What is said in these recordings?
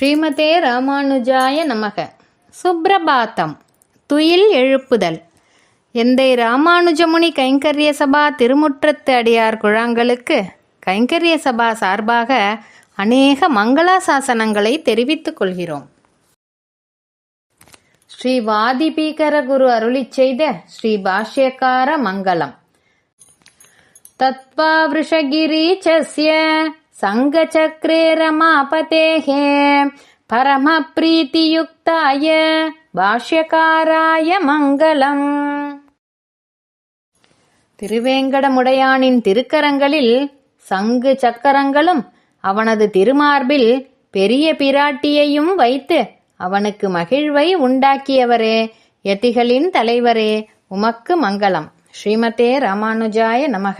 ஸ்ரீமதே ராமானுஜாய நமக. சுப்பிரபாத்தம் துயில் எழுப்புதல். எந்தை ராமானுஜமுனி கைங்கரிய சபா திருமுற்றத்து அடியார் குழாங்களுக்கு கைங்கரிய சபா சார்பாக அநேக மங்களாசாசனங்களை தெரிவித்துக் கொள்கிறோம். ஸ்ரீ வாதிபீகர குரு அருளி செய்த ஸ்ரீ பாஷ்யக்கார மங்களம். தத்வா விஷகிரீச்சஸ்ய सङ्गचक्रे रमापतेः परमप्रीतियुक्ताय பாஷ்யக்காராய மங்களம் திருவேங்கடமுடையானின் திருக்கரங்களில் சங்கு சக்கரங்களும் அவனது திருமார்பில் பெரிய பிராட்டியையும் வைத்து அவனுக்கு மகிழ்வை உண்டாக்கியவரே யதிகளின் தலைவரே உமக்கு மங்களம் ஸ்ரீமதே ராமானுஜாய நமக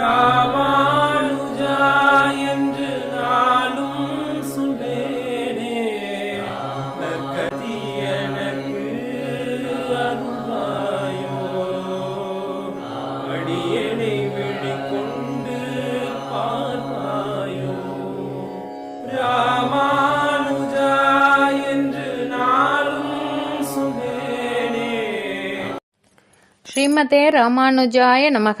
ராமானுஜா என்று நாளும் எனக்கு அருள்வாயோ. அடியனை விழிக்கொண்டு பார்வாயோ ராமானுஜா என்று நாளும் ஸ்ரீமதே ராமானுஜாய நமக.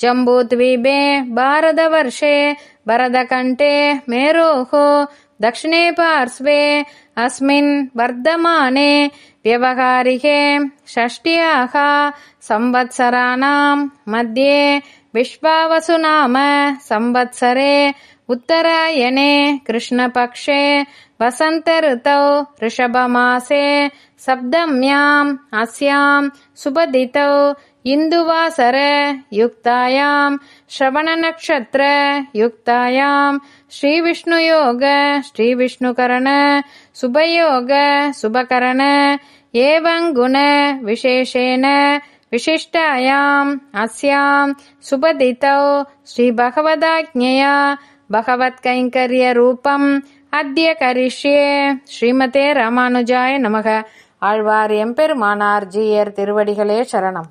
जम्बूद्वीपे भारतवर्षे भरतकण्ठे मेरोः दक्षिणे पार्श्वे अस्मिन् वर्धमाने व्यवहारिके षष्ट्याः संवत्सराणां मध्ये विश्वावसुनाम संवत्सरे उत्तरायणे कृष्णपक्षे वसन्तऋतौ ऋषभमासे सप्तम्याम् अस्यां सुपदितौ इन्दुवासर युक्तायां श्रवणनक्षत्र युक्तायां श्रीविष्णुयोग श्रीविष्णुकरण सुभयोग सुभकरण एवं गुण विशेषेण विशिष्टायाम् अस्यां सुपदितौ श्रीभगवदाज्ञया பகவத்கைங்கரியரூபம் அத்திய கரிஷ்யே ஸ்ரீமதே ராமானுஜாய நமக. ஆழ்வார் எம்பெருமானார் ஜீயர் திருவடிகளே சரணம்.